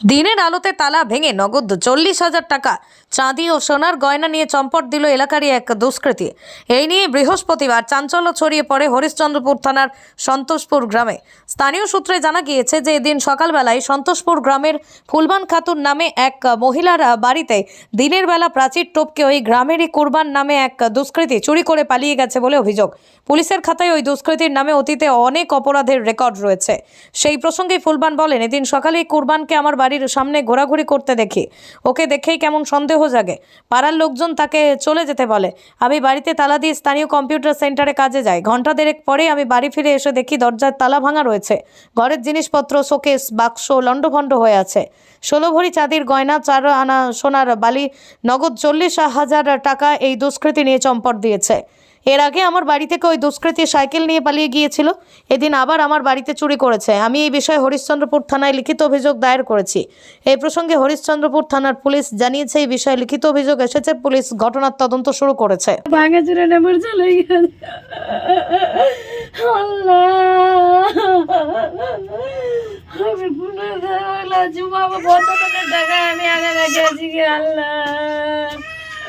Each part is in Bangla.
দিনের আলোতে তালা ভেঙে নগদ চল্লিশ হাজার টাকা। চাঁদি ও সোনার গয়না নিয়ে চম্পট দিল এলাকারই এক দুষ্কৃতী। এই নিয়ে বৃহস্পতিবার চাঞ্চল্য ছড়িয়ে পড়ে হরিশ্চন্দ্রপুর থানার সন্তোষপুর গ্রামে। স্থানীয় সূত্রে জানা গিয়েছে যে এদিন সকালবেলায় সন্তোষপুর গ্রামের ফুলবান খাতুন নামে এক মহিলার বাড়িতে দিনের বেলা প্রাচীর টপকে ওই গ্রামেরই কুরবান নামে এক দুষ্কৃতী চুরি করে পালিয়ে গেছে বলে অভিযোগ। পুলিশের খাতায় ওই দুষ্কৃতীর নামে অতীতে অনেক অপরাধের রেকর্ড রয়েছে। সেই প্রসঙ্গে ফুলবান বলেন, এদিন সকালে কুরবানকে আমার বাড়ির সামনে ঘোরাঘুরি করতে দেখি। ওকে দেখেই কেমন সন্দেহ জাগে। পাড়ার লোকজন তাকে চলে যেতে বলে। আমি বাড়িতে তালা দিয়ে স্থানীয় কম্পিউটার সেন্টারে কাজে যাই। ঘণ্টা দেড়েক পরে আমি বাড়ি ফিরে এসে দেখি দরজার তালা ভাঙা রয়েছে। ঘরের জিনিসপত্র, শোকেস, বাক্স, লণ্ডভণ্ড হয়ে আছে। ষোলো ভরি চাঁদির গয়না, চার আনা সোনার বালি, নগদ চল্লিশ হাজার টাকা এই দুষ্কৃতী নিয়ে চম্পট দিয়েছে। এর আগে আমার বাড়ি থেকে ওই দুষ্কৃতী সাইকেল নিয়ে পালিয়ে গিয়েছিল। এদিন আবার আমার বাড়িতে চুরি করেছে। আমি এই বিষয়ে হরিশ্চন্দ্রপুর থানায় লিখিত অভিযোগ দায়ের করেছি। এই প্রসঙ্গে হরিশ্চন্দ্রপুর থানার পুলিশ জানিয়েছে, এই বিষয়ে লিখিত অভিযোগ এসেছে। পুলিশ ঘটনার তদন্ত শুরু করেছে। আমি আগে আল্লাহ।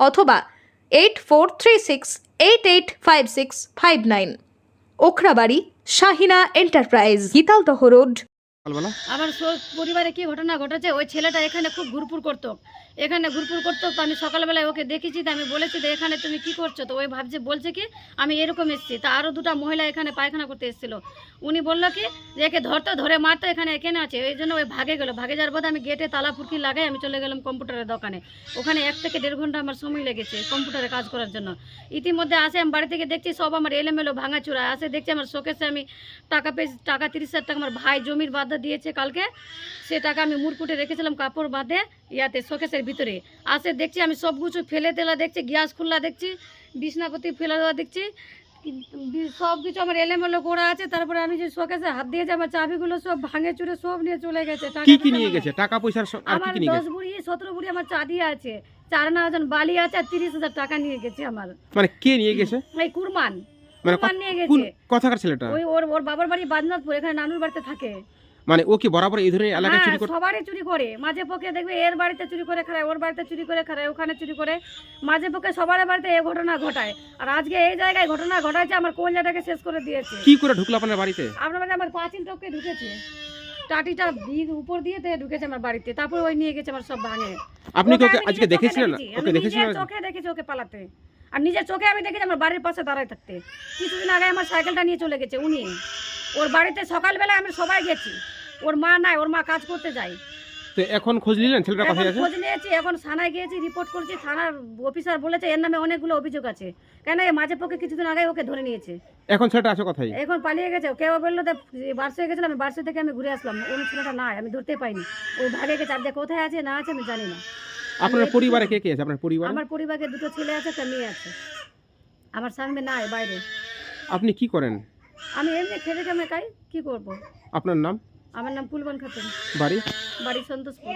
অথবা eight four three six eight eight five six five nine Okhrabari Shahina enterprise. Gitaldaha road. আমার পরিবারে কি ঘটনা ঘটেছে? ওই ছেলেটা এখানে খুব ঘুরপুর করতো। এখানে ঘুরপুর করতো, তো আমি সকালবেলায় ওকে দেখেছি, তো আমি বলেছি, তো এখানে তুমি কি করছ? তো ওই ভাবছে, বলছে কি, আমি এরকম এসেছি। তা আরও দুটো মহিলা এখানে পায়খানা করতে এসেছিল। উনি বলল কি, যে একে ধরতো, ধরে মারতো এখানে এখানে আছে। এই জন্য ওই ভাগে গেলো। ভাগে যাওয়ার পর আমি গেটে তালা ফুটকি লাগাই, আমি চলে গেলাম কম্পিউটারের দোকানে। ওখানে এক থেকে দেড় ঘণ্টা আমার সময় লেগেছে কম্পিউটারে কাজ করার জন্য। ইতিমধ্যে আসে, আমি বাড়ি থেকে দেখছি, সব আমার এলোমেলো ভাঙা চূড়া। আসে, দেখছি আমার শোকেসে আমি টাকা পেয়েছি, টাকা তিরিশ হাজার টাকা আমার ভাই জমির বাধা দিয়েছে কালকে। সে টাকা আমি মুরকুটে রেখেছিলাম কাপড় বাঁধে, ইয়াতে শোকেসের ভিতরে। আসে দেখছি আমি সব কিছু ফেলে তেলা দেখছি গ্যাস খুল্লা দেখছি বিছনাপতি ফেলে দেওয়া দেখছি। সব কিছু আমার এলেমেলো করা আছে তারপরে আমি যে শোকেসে হাত দিয়েছি আমার চাবিগুলো সব ভাঙে চুরে সব নিয়ে চলে গেছে টাকা কি কি পয়সা নিয়ে আমার- গেছে? টাকা পয়সার স- আর কি নিয়ে বুড়ি সতেরো বুড়ি আমার চাঁদি আছে চার না ওজন বালি আছে আর তিরিশ হাজার টাকা নিয়ে গেছে আমার। মানে কে নিয়ে গেছে? এই কুরমান মানে কুরবান নিয়ে গেছে। কথাকার ছেলেটা? ওই ওর ওর বাবার বাড়ি বাজনাথপুর এখানে নানুর বাড়িতে থাকে। মানে ও কি বরাবর এই ধরনের এলাকায় হ্যাঁ চুরি করে সবারই চুরি করে। মাঝে পক্ষে দেখবে এর বাড়িতে চুরি করে খারায় ওর বাড়িতে চুরি করে খারায় ওখানে চুরি করে। মাঝে পক্ষে সবার বাড়িতে এই ঘটনা ঘটায়। আর আজকে এই জায়গায় ঘটনা ঘটাইছে আমার কলজাটাকে শেষ করে দিয়েছে। কি করে ঢুকলো আপনার বাড়িতে? আপনার মানে আমার পাঁচিল টপকে ঢুকেছে। টাটিটা দিক উপর দিয়ে তে ঢুকেছে আমার বাড়িতে তারপর ওই নিয়ে গেছে আমার সব ভাঙে। আপনি ওকে আজকে দেখেছিলেন? দেখেছি। ওকে দেখেছিলেন? চোখে দেখেছি ওকে পালাতে। আর নিজের চোখে আমি দেখেছি আমার বাড়ির পাশে দাঁড়ায় থাকতে। কিছুদিন আগে আমার সাইকেলটা নিয়ে চলে গেছে উনি। ওর বাড়িতে সকালবেলা আমি সবাই গেছি। ওর মা নাই ওর মা কাজ করতে যায়। তো এখন খোঁজ নিলেন ছেলেটা এখন কোথায় আছে? খোঁজ নিয়েছি এখন থানায় গিয়েছি রিপোর্ট করেছি থানার অফিসার বলেছে এর নামে অনেকগুলো অভিযোগ আছে। কেন এই মাঝে পক্ষে কিছুদিন আগে ওকে ধরে নিয়েছে? এখন ছেলেটা আছে কোথায় এখন পালিয়ে গেছে কেউ বলল যে বার্ষে গেছিলাম আমি বার্ষে থেকে আমি ঘুরে আসলাম ওই ছেলেটা নাই আমি ধরতে পাইনি। ও ভাগে গেছে আর যে কোথায় আছে না আছে আমি জানি না। আপনার পরিবারে কে কে আছে? আপনার পরিবার? আমার পরিবারে দুটো ছেলে আছে একটা মেয়ে আছে। আমার স্বামী নাই বাইরে। আপনি কি করেন? আমি এমনি খেলে খাই কি করব? আপনার নাম? আমার নাম পুলবন খাতুন। বাড়ি? বাড়ি সন্তোষপুর।